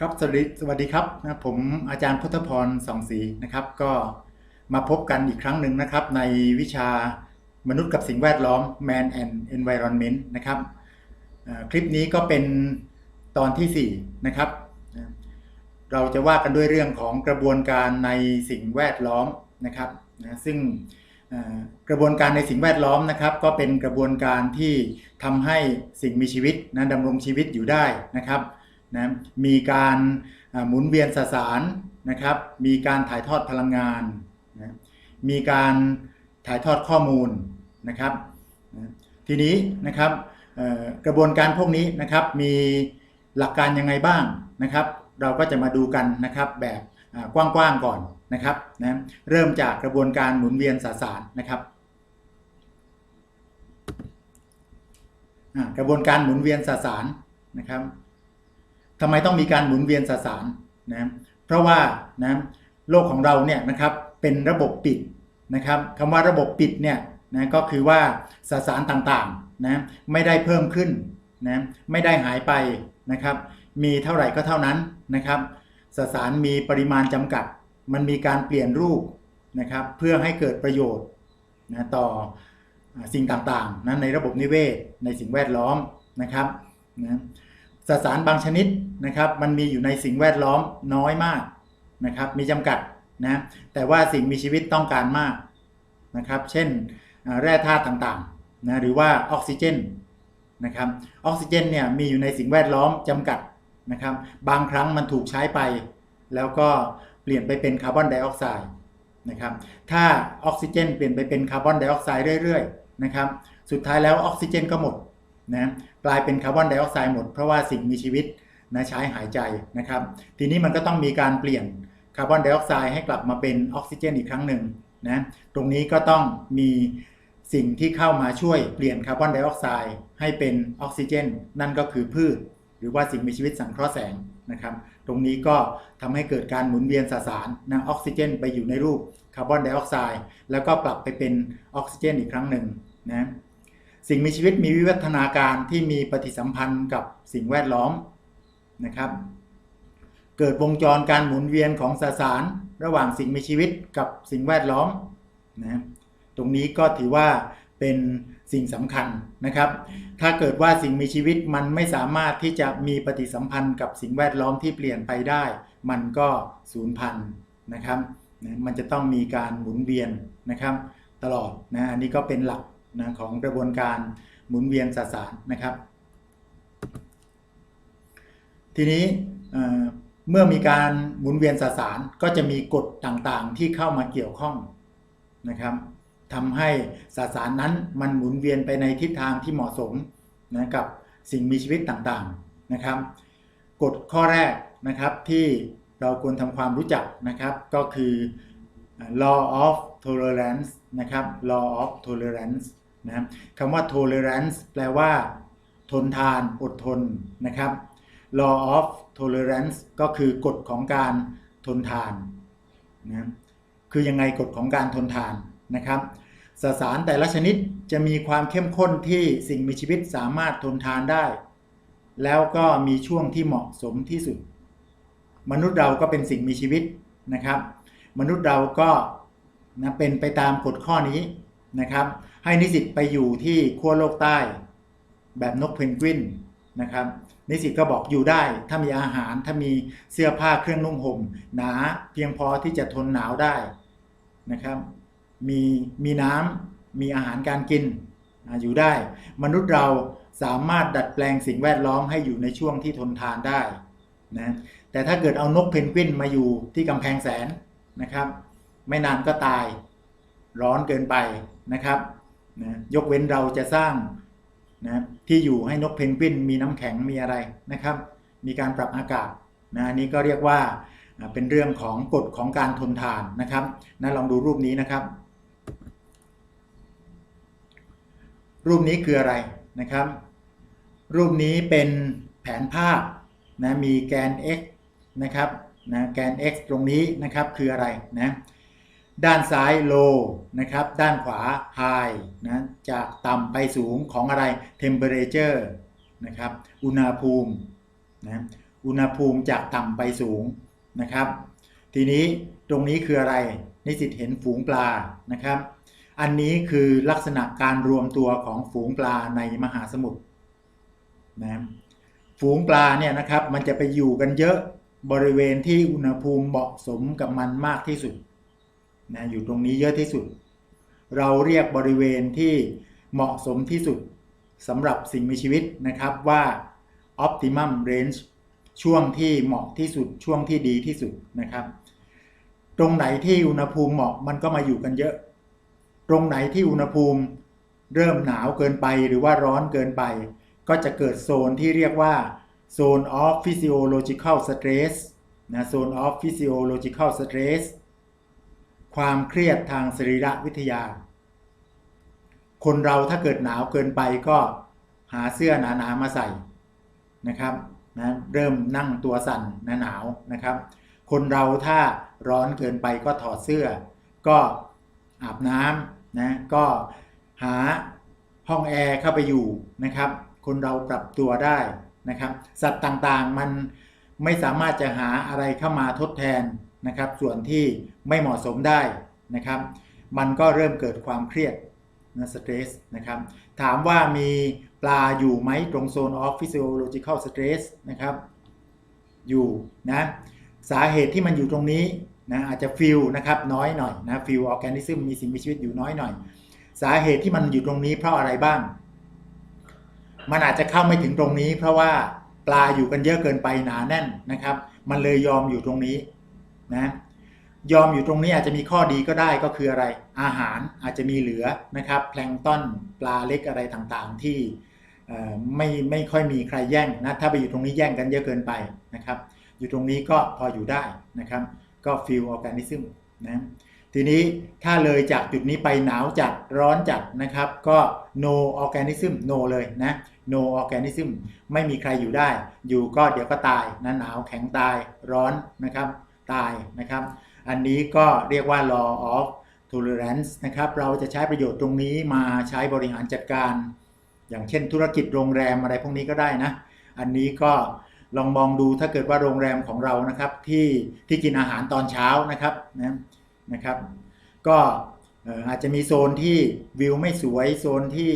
ครับสวัสดีสวัสดีครับนะผมอาจารย์พุทธพรสองศรีนะครับ ก็มาพบกันอีกครั้งหนึ่งนะครับ ในวิชามนุษย์กับสิ่งแวดล้อม Man and Environment นะครับคลิปนี้ก็เป็นตอนทีสี่ 4 นะครับ เราจะว่ากันด้วยเรื่องของกระบวนการในสิ่งแวดล้อมนะครับนะซึ่งกระบวนการในสิ่งแวดล้อมนะครับ ก็เป็นกระบวนการที่ทำให้สิ่งมีชีวิตนะดำรงชีวิตอยู่ได้นะครับ นะมีการหมุนเวียนสสารนะครับมีการถ่ายทอดพลังงานนะมีการถ่ายทอดข้อมูลนะครับนะทีนี้นะครับกระบวนการพวกนี้นะครับมีหลักการยังไงบ้างนะครับ เราก็จะมาดูกันนะครับแบบกว้างๆก่อนนะครับนะเริ่มจากกระบวนการหมุนเวียนสสารนะครับกระบวนการหมุนเวียนสสารนะครับ ทำไมต้องมีการหมุนเวียนสสารนะเพราะว่านะโลกของเราเนี่ยนะครับเป็นระบบปิดนะครับคำว่าระบบปิดเนี่ยนะก็คือว่าสสารต่างๆนะไม่ได้เพิ่มขึ้นนะไม่ได้หายไปนะครับมีเท่าไหร่ก็เท่านั้นนะครับสสารมีปริมาณจำกัด มันมีการเปลี่ยนรูปนะครับเพื่อให้เกิดประโยชน์นะต่อสิ่งต่างๆนะในระบบนิเวศในสิ่งแวดล้อมนะครับนะ สสารบางชนิดนะครับ มันมีอยู่ในสิ่งแวดล้อมน้อยมากนะครับ มีจำกัดนะแต่ว่าสิ่งมีชีวิตต้องการมากนะครับ เช่นแร่ธาตุต่างๆนะหรือว่าออกซิเจนนะครับออกซิเจนเนี่ยมีอยู่ในสิ่งแวดล้อมจำกัดนะครับ บางครั้งมันถูกใช้ไป แล้วก็เปลี่ยนไปเป็นคาร์บอนไดออกไซด์นะครับ ถ้าออกซิเจนเปลี่ยนไปเป็นคาร์บอนไดออกไซด์เรื่อยๆนะครับ สุดท้ายแล้วออกซิเจนก็หมดนะ กลายเป็นคาร์บอนไดออกไซด์หมด เพราะว่าสิ่งมีชีวิตนะใช้หายใจนะครับ ทีนี้มันก็ต้องมีการเปลี่ยนคาร์บอนไดออกไซด์ให้กลับมาเป็นออกซิเจนอีกครั้งหนึ่งนะตรงนี้ก็ต้องมีสิ่งที่เข้ามาช่วยเปลี่ยนคาร์บอนไดออกไซด์ให้เป็นออกซิเจน นั่นก็คือพืช หรือว่าสิ่งมีชีวิตสังเคราะห์แสงนะครับ ตรงนี้ก็ทำให้เกิดการหมุนเวียนสสารนะออกซิเจน ไปอยู่ในรูปคาร์บอนไดออกไซด์แล้วก็กลับไปเป็นออกซิเจนอีกครั้งหนึ่งนะ สิ่งมีชีวิตมีวิวัฒนาการที่มีปฏิสัมพันธ์กับสิ่งแวดล้อมนะครับ เกิดวงจรการหมุนเวียนของสสารระหว่างสิ่งมีชีวิตกับสิ่งแวดล้อมนะตรงนี้ก็ถือว่าเป็นสิ่งสำคัญนะครับ ถ้าเกิดว่าสิ่งมีชีวิตมันไม่สามารถที่จะมีปฏิสัมพันธ์กับสิ่งแวดล้อมที่เปลี่ยนไปได้ มันก็สูญพันธุ์นะครับ มันจะต้องมีการหมุนเวียนนะครับ ตลอดนะ อันนี้ก็เป็นหลัก นะของกระบวนการหมุนเวียนสสารนะครับ ทีนี้เอ่อเมื่อมีการหมุนเวียนสสารก็จะมีกฎต่างๆที่เข้ามาเกี่ยวข้องนะครับทำให้สสารนั้นมันหมุนเวียนไปในทิศทางที่เหมาะสมนะกับสิ่งมีชีวิตต่างๆนะครับกฎข้อแรกนะครับที่เราควรทำความรู้จักนะครับก็คือ law of tolerance นะครับ law of tolerance นะครับคำว่า tolerance แปลว่า ทนทานอดทนนะครับ law of tolerance ก็คือกฎของการทนทานนะคือยังไงกฎของการทนทานนะครับสสารแต่ละชนิดจะมีความเข้มข้นที่สิ่งมีชีวิตสามารถทนทานได้ แล้วก็มีช่วงที่เหมาะสมที่สุด มนุษย์เราก็เป็นสิ่งมีชีวิตนะครับ มนุษย์เราก็นะเป็นไปตามกฎข้อนี้นะครับ ให้นิสิตไปอยู่ที่ขั้วโลกใต้ แบบนกเพนกวินนะครับนิสิตก็บอกอยู่ได้ ถ้ามีอาหารถ้ามีเสื้อผ้าเครื่องนุ่งห่ม หนาเพียงพอที่จะทนหนาวได้นะครับมีมีน้ำมีอาหารการกินอ่าอยู่ได้ มนุษย์เราสามารถดัดแปลงสิ่งแวดล้อมให้อยู่ในช่วงที่ทนทานได้นะแต่ถ้าเกิดเอานกเพนกวินมาอยู่ที่กำแพงแสนนะครับ ไม่นานก็ตายร้อนเกินไปนะครับ นะยกเว้นเราจะสร้างนะที่อยู่ให้นกเพนกวินมีน้ำแข็งมีอะไรนะครับ มีการปรับอากาศนะอันนี้ก็เรียกว่าอ่าเป็นเรื่องของกฎของการทนทานนะครับนะลองดูรูปนี้นะครับ รูปนี้คืออะไรนะครับ รูปนี้เป็นแผนภาพนะมีแกน x นะครับนะแกน x ตรงนี้นะครับคืออะไรนะ ด้านซ้าย low นะครับ ด้านขวา high นะ จากต่ำไปสูงของอะไร temperature นะครับ อุณหภูมินะ อุณหภูมิจากต่ำไปสูงนะครับ ทีนี้ตรงนี้คืออะไร นิสิตเห็นฝูงปลา นะครับ อันนี้คือลักษณะการรวมตัวของฝูงปลาในมหาสมุทรนะฝูงปลาเนี่ยนะครับ มันจะไปอยู่กันเยอะบริเวณที่อุณหภูมิเหมาะสมกับมันมากที่สุด นะอยู่ตรงนี้เยอะที่สุด เราเรียกบริเวณที่เหมาะสมที่สุดสำหรับสิ่งมีชีวิตนะครับว่า optimum range ช่วงที่เหมาะที่สุดช่วงที่ดีที่สุดนะครับ ตรงไหนที่อุณหภูมิเหมาะมันก็มาอยู่กันเยอะ ตรงไหนที่อุณหภูมิเริ่มหนาวเกินไปหรือว่าร้อนเกินไป ก็จะเกิดโซนที่เรียกว่า zone of physiological stress นะ zone of physiological stress ความเครียดทางสรีระวิทยา คนเราถ้าเกิดหนาวเกินไปก็หาเสื้อหนาๆมาใส่นะครับนะเริ่มนั่งตัวสั่นหนาวนะครับ คนเราถ้าร้อนเกินไปก็ถอดเสื้อ ก็อาบน้ำนะก็หาห้องแอร์เข้าไปอยู่นะครับ คนเราปรับตัวได้นะครับ สัตว์ต่างๆมันไม่สามารถจะหาอะไรเข้ามาทดแทน นะครับ ส่วนที่ไม่เหมาะสมได้นะครับ มันก็เริ่มเกิดความเครียดนะสเตรสนะครับถามว่ามีปลาอยู่ไหมตรงโซน of physiological stress นะครับ อยู่นะสาเหตุที่มันอยู่ตรงนี้นะอาจจะฟิลนะครับน้อยหน่อยนะฟิลออร์แกนิซึมมีสิ่งมีชีวิตอยู่น้อยหน่อย สาเหตุที่มันอยู่ตรงนี้เพราะอะไรบ้าง มันอาจจะเข้าไม่ถึงตรงนี้ เพราะว่าปลาอยู่กันเยอะเกินไปหนาแน่นนะครับ มันเลยยอมอยู่ตรงนี้ นะยอมอยู่ตรงนี้อาจจะมีข้อดีก็ได้ก็คืออะไร อาหารอาจจะมีเหลือนะครับ แพลงก์ต้นปลาเล็กอะไรต่างๆ ที่ไม่ไม่ค่อยมีใครแย่งนะถ้าไปอยู่ตรงนี้แย่งกันเยอะเกินไปนะครับ อยู่ตรงนี้ก็พออยู่ได้นะครับ ก็ฟิลออร์แกนิซึมนะทีนี้ถ้าเลยจากจุดนี้ไปหนาวจัดร้อนจัดนะครับ ก็ no organism no เลยนะ no organism ไม่มีใครอยู่ได้ อยู่ก็เดี๋ยวก็ตายนะหนาวแข็งตายร้อนนะครับ ตายนะครับ อันนี้ก็เรียกว่า law of tolerance นะครับ เราจะใช้ประโยชน์ตรงนี้มาใช้บริหารจัดการ อย่างเช่นธุรกิจโรงแรมอะไรพวกนี้ก็ได้นะ อันนี้ก็ลองมองดูถ้าเกิดว่าโรงแรมของเรานะครับที่ที่กินอาหารตอนเช้านะครับนะนะครับ ก็อาจจะมีโซนที่วิวไม่สวยโซนที่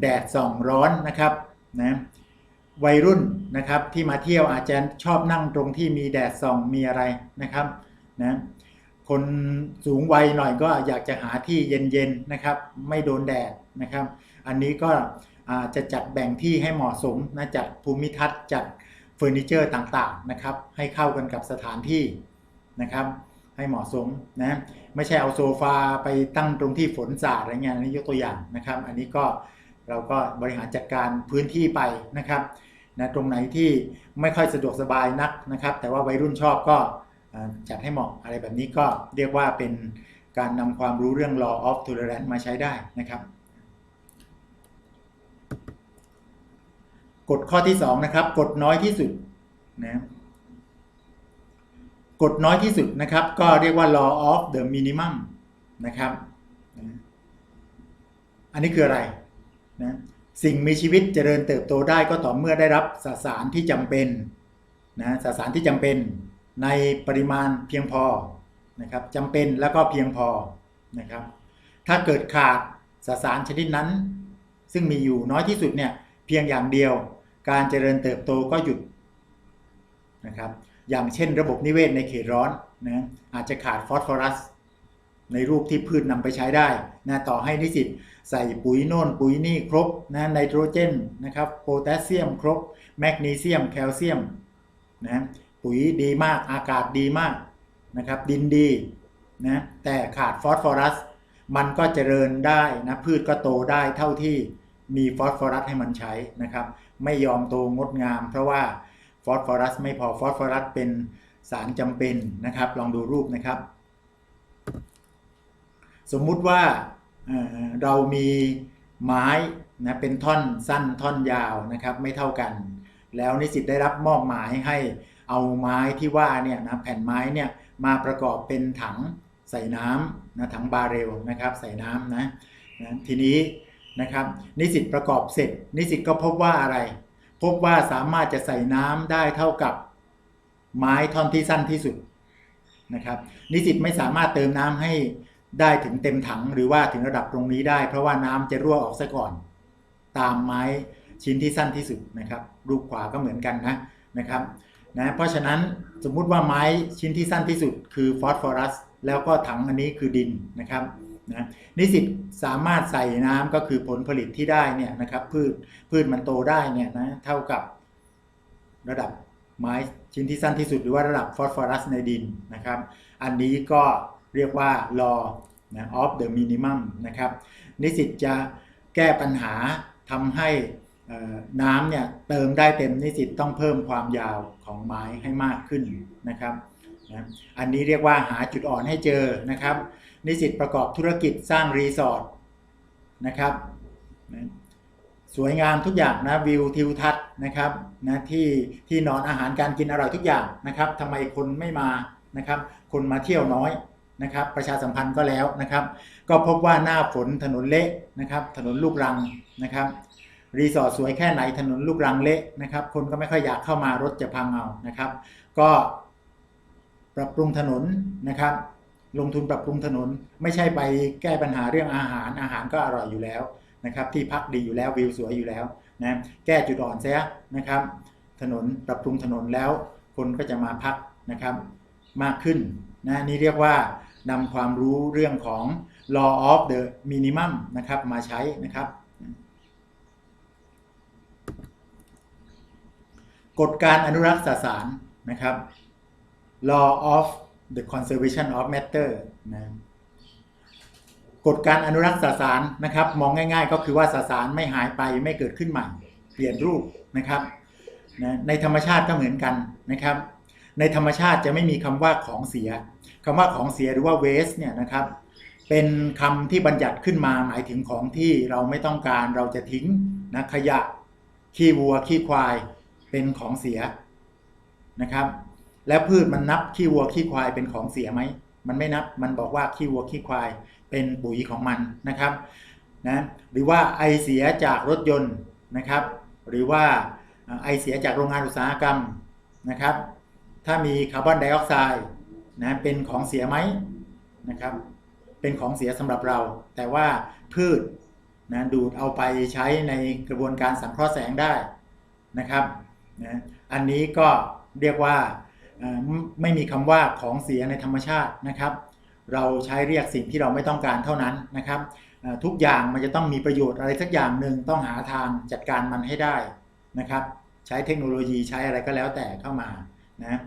แดดส่องร้อนนะครับนะ วัยรุ่นนะครับที่มาเที่ยวอาจจะชอบนั่งตรงที่มีแดดส่องมีอะไรนะครับนะคนสูงวัยหน่อยก็อยากจะหาที่เย็นๆนะครับไม่โดนแดดนะครับ อันนี้ก็จะจัดแบ่งที่ให้เหมาะสมนะจัดภูมิทัศน์จัดเฟอร์นิเจอร์ต่างๆนะครับให้เข้ากันกับสถานที่นะครับให้เหมาะสมนะไม่ใช่เอาโซฟาไปตั้งตรงที่ฝนสาดอะไรเงี้ยนี่ยกตัวอย่างนะครับ อันนี้ก็เราก็บริหารจัดการพื้นที่ไปนะครับ นะตรงไหนที่ไม่ค่อยสะดวกสบายนักนะครับ แต่ว่าวัยรุ่นชอบก็จัดให้เหมาะอะไรแบบนี้ก็เรียกว่าเป็นการนำความรู้เรื่อง law of tolerance มาใช้ได้นะครับ กฎข้อที่2นะครับกฎน้อยที่สุดนะกฎน้อยที่สุดนะครับ ก็เรียกว่า law of the minimum นะครับ อันนี้คืออะไรนะ สิ่งมีชีวิตเจริญเติบโตได้ก็ต่อเมื่อได้รับสสารที่จำเป็นนะสสารที่จำเป็นในปริมาณเพียงพอนะครับจำเป็นแล้วก็เพียงพอนะครับ ถ้าเกิดขาดสสารชนิดนั้น ซึ่งมีอยู่น้อยที่สุดเนี่ยเพียงอย่างเดียว การเจริญเติบโตก็หยุดนะครับอย่างเช่นระบบนิเวศในเขตร้อนนะอาจจะขาดฟอสฟอรัส ในรูปที่พืชนำไปใช้ได้นะต่อให้นิสิตใส่ปุ๋ยโน่นปุ๋ยนี่ครบนะไนโตรเจนนะครับโพแทสเซียมครบ แมกนีเซียมแคลเซียมนะปุ๋ยดีมากอากาศดีมากนะครับดินดีนะแต่ขาดฟอสฟอรัส มันก็เจริญได้นะพืชก็โตได้เท่าที่มีฟอสฟอรัสให้มันใช้นะครับไม่ยอมโตงดงาม เพราะว่าฟอสฟอรัสไม่พอฟอสฟอรัสเป็นสารจำเป็นนะครับ ลองดูรูปนะครับ สมมุติว่าเรามีไม้นะเป็นท่อนสั้นท่อนยาวนะครับไม่เท่ากัน แล้วนิสิตได้รับมอบหมายให้เอาไม้ที่ว่าเนี่ยนะแผ่นไม้เนี่ยมาประกอบเป็นถังใส่น้ำนะถังบาเรลนะครับใส่น้ำนะนะทีนี้นะครับนิสิตประกอบเสร็จ นิสิตก็พบว่าอะไร พบว่าสามารถจะใส่น้ำได้เท่ากับไม้ท่อนที่สั้นที่สุดนะครับนิสิตไม่สามารถเติมน้ำให้ ได้ถึงเต็มถังหรือว่าถึงระดับตรงนี้ได้ เพราะว่าน้ำจะรั่วออกซะก่อน ตามไม้ชิ้นที่สั้นที่สุดนะครับ รูปขวาก็เหมือนกันนะนะครับนะเพราะฉะนั้นสมมุติว่าไม้ชิ้นที่สั้นที่สุดคือฟอสฟอรัสแล้วก็ถังอันนี้คือดินนะครับนะนิสิตสามารถใส่น้ำก็คือผลผลิตที่ได้เนี่ยนะครับพืชพืชมันโตได้เนี่ยนะเท่ากับระดับไม้ชิ้นที่สั้นที่สุดหรือว่าระดับฟอสฟอรัสในดินนะครับ อันนี้ก็เรียกว่า law นะ of the minimum นะครับ นิสิตจะแก้ปัญหาทำให้น้ำเนี่ยเติมได้เต็มนิสิตต้องเพิ่มความยาวของไม้ให้มากขึ้นนะครับนะอันนี้เรียกว่าหาจุดอ่อนให้เจอนะครับ นิสิตประกอบธุรกิจสร้างรีสอร์ทนะครับนะสวยงามทุกอย่างนะวิวทิวทัศน์นะครับนะที่ที่นอนอาหารการกินอร่อยทุกอย่างนะครับทำไมคนไม่มานะครับ คนมาเที่ยวน้อย นะครับประชาสัมพันธ์ก็แล้วนะครับ ก็พบว่าหน้าฝนถนนเละนะครับถนนลูกรังนะครับรีสอร์ทสวยแค่ไหนถนนลูกรังเละนะครับ คนก็ไม่ค่อยอยากเข้ามารถจะพังเอานะครับ ก็ปรับปรุงถนนนะครับ ลงทุนปรับปรุงถนนไม่ใช่ไปแก้ปัญหาเรื่องอาหารอาหารก็อร่อยอยู่แล้วนะครับ ที่พักดีอยู่แล้ววิวสวยอยู่แล้วนะแก้จุดอ่อนเสียนะครับ ถนนปรับปรุงถนนแล้วคนก็จะมาพักนะครับ มากขึ้นนะนี่เรียกว่านำความรู้เรื่องของ law of the minimum นะครับมาใช้นะครับกฎการอนุรักษ์สสารนะครับ law of the conservation of matter นะกฎการอนุรักษ์สสารนะครับ มองง่าย ๆ ก็คือว่าสสารไม่หายไปไม่เกิดขึ้นใหม่ เปลี่ยนรูปนะครับนะในธรรมชาติก็เหมือนกันนะครับ ในธรรมชาติจะไม่มีคำว่าของเสียคำว่าของเสียหรือว่า waste เนี่ยนะครับเป็นคำที่บัญญัติขึ้นมาหมายถึงของที่เราไม่ต้องการเราจะทิ้งนะขยะขี้วัวขี้ควายเป็นของเสียนะครับ แล้วพืชมันนับขี้วัวขี้ควายเป็นของเสียไหมมันไม่นับมันบอกว่าขี้วัวขี้ควายเป็นปุ๋ยของมันนะครับนะหรือว่าไอเสียจากรถยนต์นะครับ หรือว่าไอเสียจากโรงงานอุตสาหกรรมนะครับ ถ้ามีคาร์บอนไดออกไซด์นะเป็นของเสียไหมนะครับ เป็นของเสียสำหรับเรา แต่ว่าพืชนะดูดเอาไปใช้ในกระบวนการสังเคราะห์แสงได้นะครับนะอันนี้ก็เรียกว่าไม่มีคำว่าของเสียในธรรมชาตินะครับ เราใช้เรียกสิ่งที่เราไม่ต้องการเท่านั้นนะครับ ทุกอย่างมันจะต้องมีประโยชน์อะไรสักอย่างหนึ่งต้องหาทางจัดการมันให้ได้นะครับ ใช้เทคโนโลยีใช้อะไรก็แล้วแต่เข้ามานะ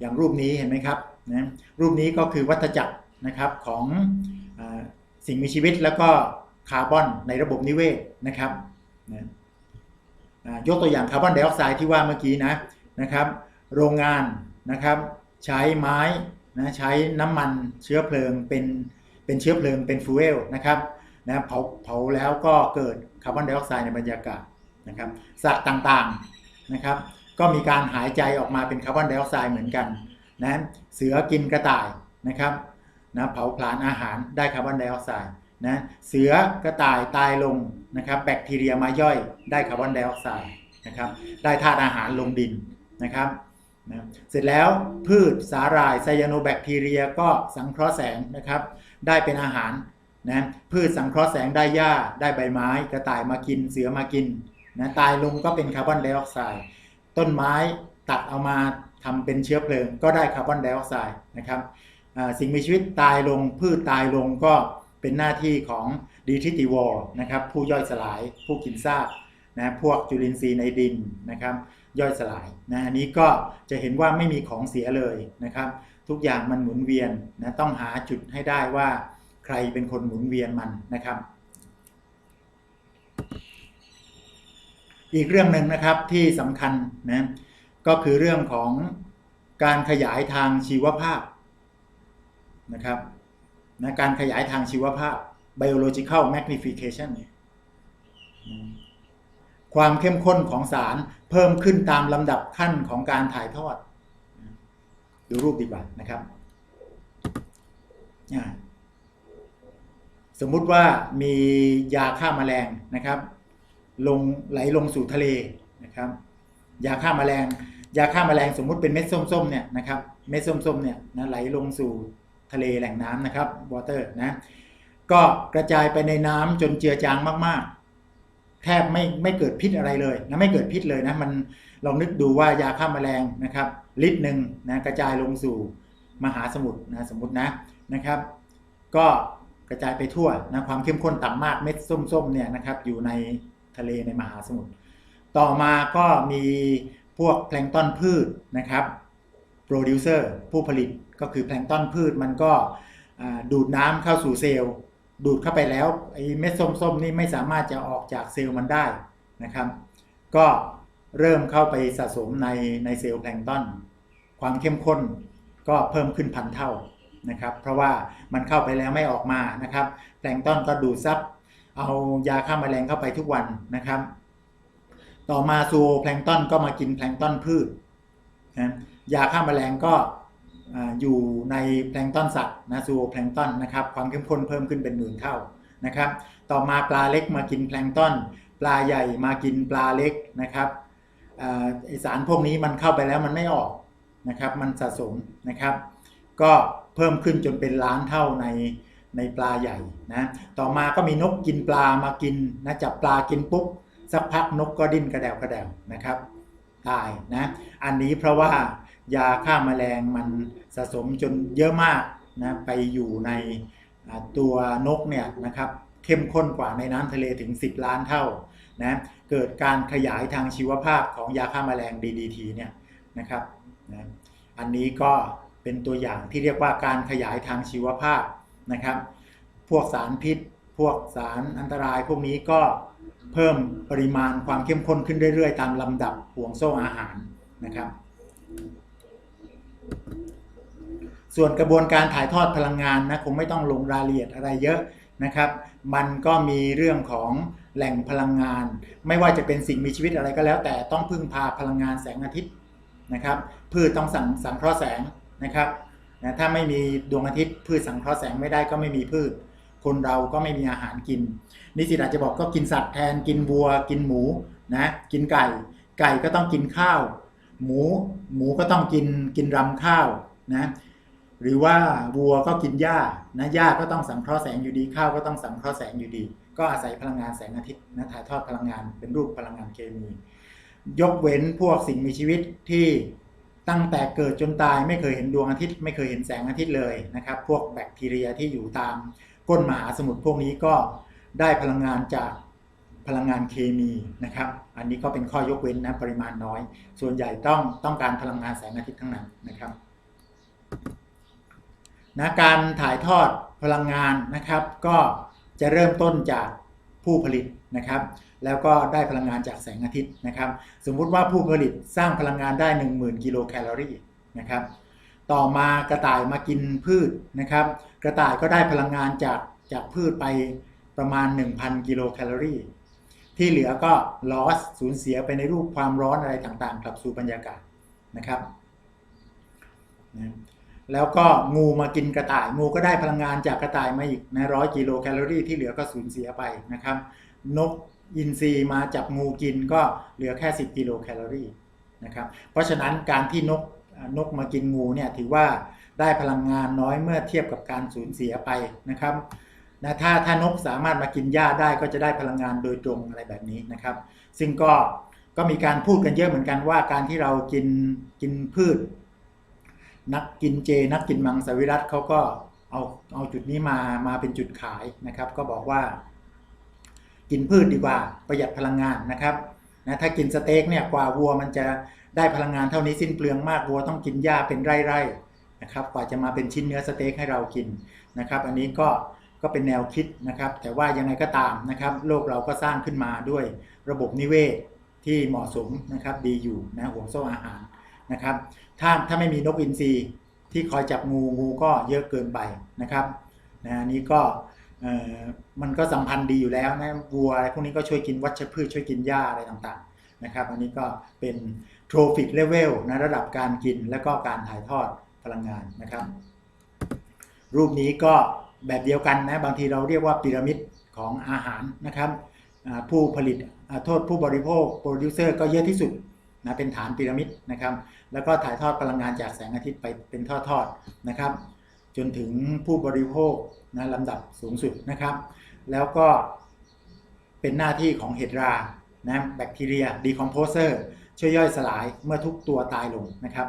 อย่างรูปนี้เห็นไหมครับนะรูปนี้ก็คือวัฏจักรนะครับของอสิ่งมีชีวิตแล้วก็คาร์บอนในระบบนิเวศนะครับนะยกตัวอย่างคาร์บอนไดออกไซด์ที่ว่าเมื่อกี้นะนะครับ โรงงานนะครับใช้ไม้นะใช้น้ำมันเชื้อเพลิงเป็นเป็นเชื้อเพลิงเป็นฟูเอลนะครับนะเผาเผาแล้วก็เกิดคาร์บอนไดออกไซด์ในบรรยากาศนะครับสัตว์ต่างๆนะครับ ก็มีการหายใจออกมาเป็นคาร์บอนไดออกไซด์เหมือนกันนะเสือกินกระต่ายนะครับนะเผาผลาญอาหารได้คาร์บอนไดออกไซด์นะเสือกระต่ายตายลงนะครับแบคทีเรียมาย่อยได้คาร์บอนไดออกไซด์นะครับได้ธาตุอาหารลงดินนะครับนะเสร็จแล้วพืชสาหร่ายไซยาโนแบคทีเรียก็สังเคราะห์แสงนะครับได้เป็นอาหารนะพืชสังเคราะห์แสงได้หญ้าได้ใบไม้ กระต่ายมากินเสือมากินนะตายลงก็เป็นคาร์บอนไดออกไซด์ ต้นไม้ตัดเอามาทำเป็นเชื้อเพลิง ก็ได้คาร์บอนไดออกไซด์นะครับสิ่งมีชีวิตตายลงพืชตายลงก็เป็นหน้าที่ของดีทิติวอร์นะครับผู้ย่อยสลายผู้กินซากนะพวกจุลินทรีย์ในดินนะครับย่อยสลายนะอันนี้ก็จะเห็นว่าไม่มีของเสียเลยนะครับ ทุกอย่างมันหมุนเวียนนะต้องหาจุดให้ได้ว่าใครเป็นคนหมุนเวียนมันนะครับ อีกเรื่องหนึ่งนะครับที่สำคัญนะก็คือเรื่องของการขยายทางชีวภาพนะครับนะการขยายทางชีวภาพ biological magnification ความเข้มข้นของสารเพิ่มขึ้นตามลำดับขั้นของการถ่ายทอด ดูรูปดีกว่านะครับ สมมุติว่ามียาฆ่าแมลงนะครับ ลงไหลลงสู่ทะเลนะครับยาฆ่าแมลงยาฆ่าแมลงสมมุติเป็นเม็ดส้มๆเนี่ยนะครับเม็ดส้มๆเนี่ยนะไหลลงสู่ทะเลแหล่งน้ำนะครับวอเตอร์นะก็กระจายไปในน้ำจนเจือจางมากๆ แทบไม่ไม่เกิดพิษอะไรเลยนะไม่เกิดพิษเลยนะมันลองนึกดูว่ายาฆ่าแมลงนะครับลิตรหนึ่งนะกระจายลงสู่มหาสมุทรนะสมมตินะนะครับ ก็กระจายไปทั่วนะความเข้มข้นต่ำมากเม็ดส้มๆเนี่ยนะครับอยู่ใน ทะเลในมหาสมุทรต่อมาก็มีพวกแพลงต้นพืชนะครับโปรดิวเซอร์ผู้ผลิตก็คือแพลงต้นพืชมันก็ดูดน้ำเข้าสู่เซลล์ดูดเข้าไปแล้วไอ้เม็ดส้มๆนี่ไม่สามารถจะออกจากเซลล์มันได้นะครับ ก็เริ่มเข้าไปสะสมในในเซลล์แพลงต้นความเข้มข้นก็เพิ่มขึ้นพันเท่านะครับ เพราะว่ามันเข้าไปแล้วไม่ออกมานะครับ แพลงต้นก็ดูดซับ เอายาฆ่าแมลงเข้าไปทุกวันนะครับ ต่อมาซูโอแพลงก์ต้นก็มากินแพลงก์ต้นพืชนะยาฆ่าแมลงก็อยู่ในแพลงก์ต้นสัตว์นะซูโอแพลงก์ต้นนะครับ ความเข้มข้นเพิ่มขึ้นเป็นหมื่นเท่านะครับ ต่อมาปลาเล็กมากินแพลงก์ต้นปลาใหญ่มากินปลาเล็กนะครับสารพวกนี้มันเข้าไปแล้วมันไม่ออกนะครับ มันสะสมนะครับ ก็เพิ่มขึ้นจนเป็นล้านเท่าใน ในปลาใหญ่นะต่อมาก็มีนกกินปลามากินนะจับปลากินปุ๊บสักพักนกก็ดิ้นกระเดวกระเดวนะครับตายนะอันนี้เพราะว่ายาฆ่าแมลงมันสะสมจนเยอะมากนะไปอยู่ในตัวนกเนี่ยนะครับเข้มข้นกว่าในน้ำทะเลถึง 10 ล้านเท่านะเกิดการขยายทางชีวภาพของยาฆ่าแมลง DDT เนี่ยนะครับนะอันนี้ก็เป็นตัวอย่างที่เรียกว่าการขยายทางชีวภาพนะครับ พวกสารพิษ พวกสารอันตราย พวกนี้ก็เพิ่มปริมาณความเข้มข้นขึ้นเรื่อยๆ ตามลำดับห่วงโซ่อาหารนะครับ ส่วนกระบวนการถ่ายทอดพลังงานนะคงไม่ต้องลงรายละเอียดอะไรเยอะนะครับ มันก็มีเรื่องของแหล่งพลังงาน ไม่ว่าจะเป็นสิ่งมีชีวิตอะไรก็แล้ว แต่ต้องพึ่งพาพลังงานแสงอาทิตย์นะครับพืชต้องสังสังเคราะห์แสงนะครับนะถ้าไม่มีดวงอาทิตย์พืชสังเคราะห์แสงไม่ได้ก็ไม่มีพืช คนเราก็ไม่มีอาหารกิน นิสิตอาจจะบอกก็กินสัตว์แทนกินวัว กินหมูนะกินไก่ ไก่ก็ต้องกินข้าว หมูหมูก็ต้องกินกินรำข้าวนะหรือว่าวัวก็กินหญ้านะหญ้าก็ต้องสังเคราะห์แสงอยู่ดีข้าวก็ต้องสังเคราะห์แสงอยู่ดี ก็อาศัยพลังงานแสงอาทิตย์นะถ่ายทอดพลังงานเป็นรูปพลังงานเคมี ยกเว้นพวกสิ่งมีชีวิตที่ตั้งแต่เกิดจนตายไม่เคยเห็นดวงอาทิตย์ ไม่เคยเห็นแสงอาทิตย์เลยนะครับ พวกแบคทีเรียที่อยู่ตาม ก้นมหาสมุทรพวกนี้ก็ได้พลังงานจากพลังงานเคมีนะครับ อันนี้ก็เป็นข้อยกเว้นนะปริมาณน้อย ส่วนใหญ่ต้องต้องการพลังงานแสงอาทิตย์ทั้งนั้นนะครับนะการถ่ายทอดพลังงานนะครับ ก็จะเริ่มต้นจากผู้ผลิตนะครับ แล้วก็ได้พลังงานจากแสงอาทิตย์นะครับ สมมุติว่าผู้ผลิตสร้างพลังงานได้ 10,000 กิโลแคลอรี่นะครับ ต่อมากระต่ายมากินพืชนะครับ กระต่ายก็ได้พลังงานจากจากพืชไปประมาณ 1,000 กิโลแคลอรี่ที่เหลือก็ลอสสูญเสียไปในรูปความร้อนอะไรต่างๆกลับสู่บรรยากาศนะครับ แล้วก็งูมากินกระต่าย งูก็ได้พลังงานจากกระต่ายมาอีกนะร้อยกิโลแคลอรี่ที่เหลือก็สูญเสียไปนะครับ นกอินทรีมาจับงูกินก็เหลือแค่ 10 กิโลแคลอรี่นะครับ เพราะฉะนั้นการที่นก นกมากินงูเนี่ยถือว่าได้พลังงานน้อยเมื่อเทียบกับการสูญเสียไปนะครับนะถ้าถ้านกสามารถมากินหญ้าได้ก็จะได้พลังงานโดยตรงอะไรแบบนี้นะครับ ซึ่งก็ก็มีการพูดกันเยอะเหมือนกันว่าการที่เรากินกินพืช นักกินเจ นักกินมังสวิรัตเขาก็เอาเอาจุดนี้มามาเป็นจุดขายนะครับ ก็บอกว่า กินพืชดีกว่าประหยัดพลังงานนะครับนะถ้ากินสเต็กเนี่ยกว่าวัวมันจะ ได้พลังงานเท่านี้สิ้นเปลืองมากวัวต้องกินหญ้าเป็นไร่ๆนะครับกว่าจะมาเป็นชิ้นเนื้อสเต็กให้เรากินนะครับ อันนี้ก็ก็เป็นแนวคิดนะครับ แต่ว่ายังไงก็ตามนะครับ โลกเราก็สร้างขึ้นมาด้วยระบบนิเวศที่เหมาะสมนะครับดีอยู่นะห่วงโซ่อาหารนะครับ ถ้าถ้าไม่มีนกอินทรีที่คอยจับงูงูก็เยอะเกินไปนะครับนะนี้ก็มันก็สัมพันธ์ดีอยู่แล้วนะวัวอะไรพวกนี้ก็ช่วยกินวัชพืชช่วยกินหญ้าอะไรต่างๆนะครับ อันนี้ก็เป็น โทรฟิกเลเวลนะระดับการกินและก็การถ่ายทอดพลังงานนะครับ รูปนี้ก็แบบเดียวกันนะบางทีเราเรียกว่าพีระมิดของอาหารนะครับผู้ผลิตโทษผู้บริโภคโปรดิวเซอร์ก็เยอะที่สุดนะเป็นฐานพีระมิดนะครับ แล้วก็ถ่ายทอดพลังงานจากแสงอาทิตย์ไปเป็นทอดๆนะครับ จนถึงผู้บริโภคนะลำดับสูงสุดนะครับ แล้วก็เป็นหน้าที่ของเห็ดรานะแบคทีเรียดีคอมโพเซอร์ ช่วยย่อยสลายเมื่อทุกตัวตายลงนะครับ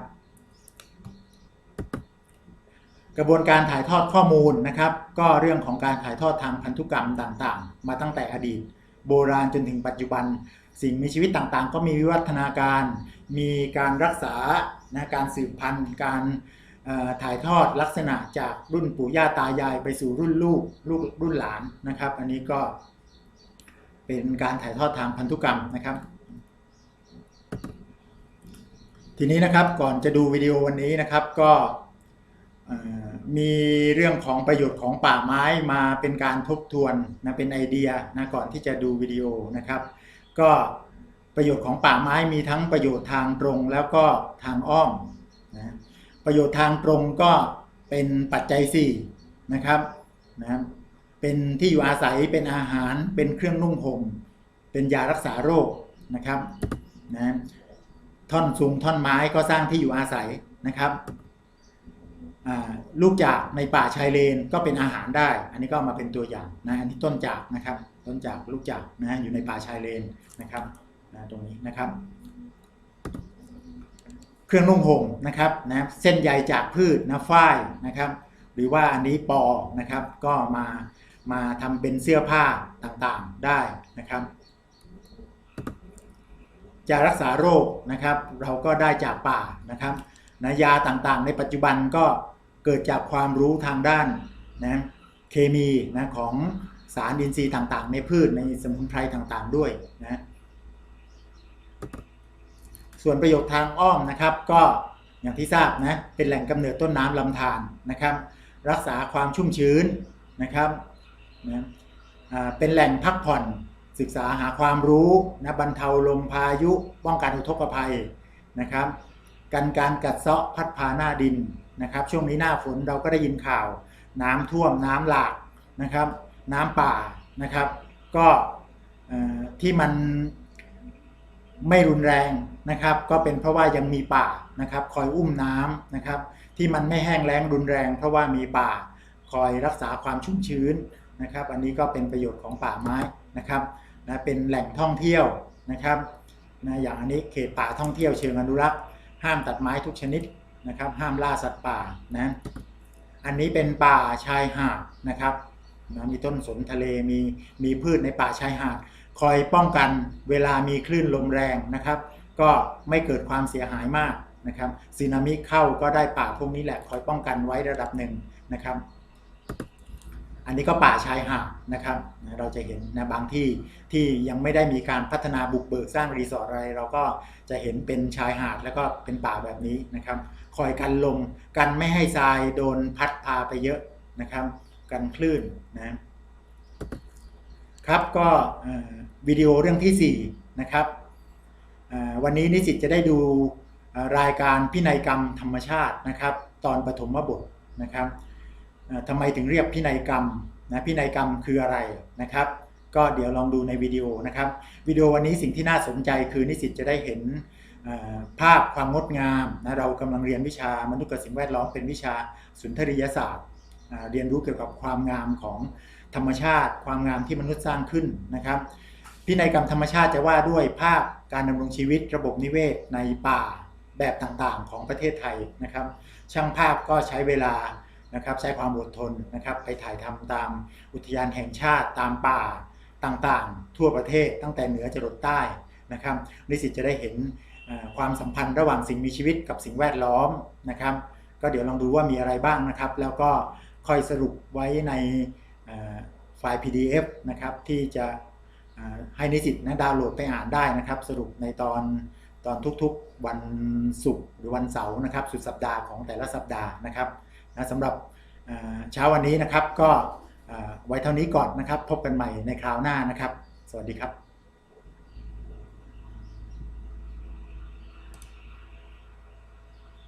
กระบวนการถ่ายทอดข้อมูลนะครับ ก็เรื่องของการถ่ายทอดทางพันธุกรรมต่างๆ มาตั้งแต่อดีต โบราณจนถึงปัจจุบัน สิ่งมีชีวิตต่างๆ ก็มีวิวัฒนาการ มีการรักษานะการสืบพันธุ์ การถ่ายทอดลักษณะจากรุ่นปู่ย่าตายายไปสู่รุ่นลูกลูกรุ่นหลานนะครับ อันนี้ก็เป็นการถ่ายทอดทางพันธุกรรมนะครับ ทีนี้นะครับก่อนจะดูวิดีโอวันนี้นะครับก็มีเรื่องของประโยชน์ของป่าไม้มาเป็นการทบทวนนะเป็นไอเดียนะก่อนที่จะดูวิดีโอนะครับ ก็ประโยชน์ของป่าไม้มีทั้งประโยชน์ทางตรงแล้วก็ทางอ้อมนะประโยชน์ทางตรงก็เป็นปัจจัย4นะครับนะเป็นที่อยู่อาศัยเป็นอาหารเป็นเครื่องนุ่งห่มเป็นยารักษาโรคนะครับนะ ท่อนสูงท่อนไม้ก็สร้างที่อยู่อาศัยนะครับลูกจากในป่าชายเลนก็เป็นอาหารได้ อันนี้ก็มาเป็นตัวอย่างนะอันนี้ต้นจากนะครับ ต้นจากลูกจากนะอยู่ในป่าชายเลนนะครับนะตรงนี้นะครับ เครื่องนุ่งห่มนะครับนะเส้นใยจากพืชนะฝ้ายนะครับ หรือว่าอันนี้ปอนะครับก็มามาทำเป็นเสื้อผ้าต่างๆได้นะครับ ยารักษาโรคนะครับเราก็ได้จากป่านะครับนะยาต่างๆ ในปัจจุบันก็เกิดจากความรู้ทางด้านนะเคมีนะของสารอินทรีย์ต่างๆ ในพืชในสมุนไพรต่างๆด้วยนะส่วนประโยชน์ทางอ้อมนะครับ ก็อย่างที่ทราบนะเป็นแหล่งกำเนิดต้นน้ำลำธารนะครับ รักษาความชุ่มชื้นนะครับนะเป็นแหล่งพักผ่อน ศึกษาหาความรู้นะบรรเทาลมพายุป้องกันอุทกภัยนะครับกันการกัดเซาะพัดพาหน้าดินนะครับ ช่วงนี้หน้าฝนเราก็ได้ยินข่าว น้ำท่วมน้ำหลากนะครับ น้ำป่านะครับ ก็ที่มันไม่รุนแรงนะครับ ก็เป็นเพราะว่ายังมีป่านะครับ คอยอุ้มน้ำนะครับ ที่มันไม่แห้งแล้งรุนแรง เพราะว่ามีป่าคอยรักษาความชุ่มชื้นนะครับ อันนี้ก็เป็นประโยชน์ของป่าไม้นะครับ นะเป็นแหล่งท่องเที่ยวนะครับนะอย่างอันนี้เขตป่าท่องเที่ยวเชิงอนุรักษ์ ห้ามตัดไม้ทุกชนิดนะครับ ห้ามล่าสัตว์ป่านะอันนี้เป็นป่าชายหาดนะครับนะมีต้นสนทะเลมีมีพืชในป่าชายหาด คอยป้องกันเวลามีคลื่นลมแรงนะครับ ก็ไม่เกิดความเสียหายมากนะครับสึนามิเข้าก็ได้ป่าพวกนี้แหละคอยป้องกันไว้ระดับหนึ่งนะครับ อันนี้ก็ป่าชายหาดนะครับเราจะเห็นนะบางที่ที่ยังไม่ได้มีการพัฒนาบุกเบิกสร้างรีสอร์ทอะไร เราก็จะเห็นเป็นชายหาดแล้วก็เป็นป่าแบบนี้นะครับคอยกันลมกันไม่ให้ทรายโดนพัดพาไปเยอะนะครับ กันคลื่นนะครับก็วิดีโอเรื่องที่4นะครับวันนี้นิสิตจะได้ดูรายการพินัยกรรมธรรมชาตินะครับ ตอนปฐมบทนะครับ ทำไมถึงเรียกพินัยกรรมนะพินัยกรรมคืออะไรนะครับ ก็เดี๋ยวลองดูในวิดีโอนะครับวิดีโอวันนี้สิ่งที่น่าสนใจคือนิสิตจะได้เห็นภาพความงดงามนะเรากำลังเรียนวิชามนุษย์กับสิ่งแวดล้อมเป็นวิชาสุนทรียศาสตร์ เรียนรู้เกี่ยวกับความงามของธรรมชาติ ความงามที่มนุษย์สร้างขึ้นนะครับพินัยกรรมธรรมชาติจะว่าด้วยภาพการดำรงชีวิตระบบนิเวศในป่าแบบต่างๆ ของประเทศไทยนะครับ ช่างภาพก็ใช้เวลา นะครับใช้ความอดทนนะครับไปถ่ายทำตามอุทยานแห่งชาติตามป่าต่างๆ ทั่วประเทศตั้งแต่เหนือจรดใต้นะครับนิสิตจะได้เห็นความสัมพันธ์ระหว่างสิ่งมีชีวิตกับสิ่งแวดล้อมนะครับ ก็เดี๋ยวลองดูว่ามีอะไรบ้างนะครับ แล้วก็ค่อยสรุปไว้ในไฟล์ PDF นะครับที่จะให้นิสิตนะดาวน์โหลดไปอ่านได้นะครับ สรุปในตอนตอนทุกๆวันศุกร์หรือวันเสาร์นะครับ สุดสัปดาห์ของแต่ละสัปดาห์นะครับ นะสำหรับเช้าวันนี้นะครับก็ไว้เท่านี้ก่อนนะครับ พบกันใหม่ในคราวหน้านะครับ สวัสดีครับ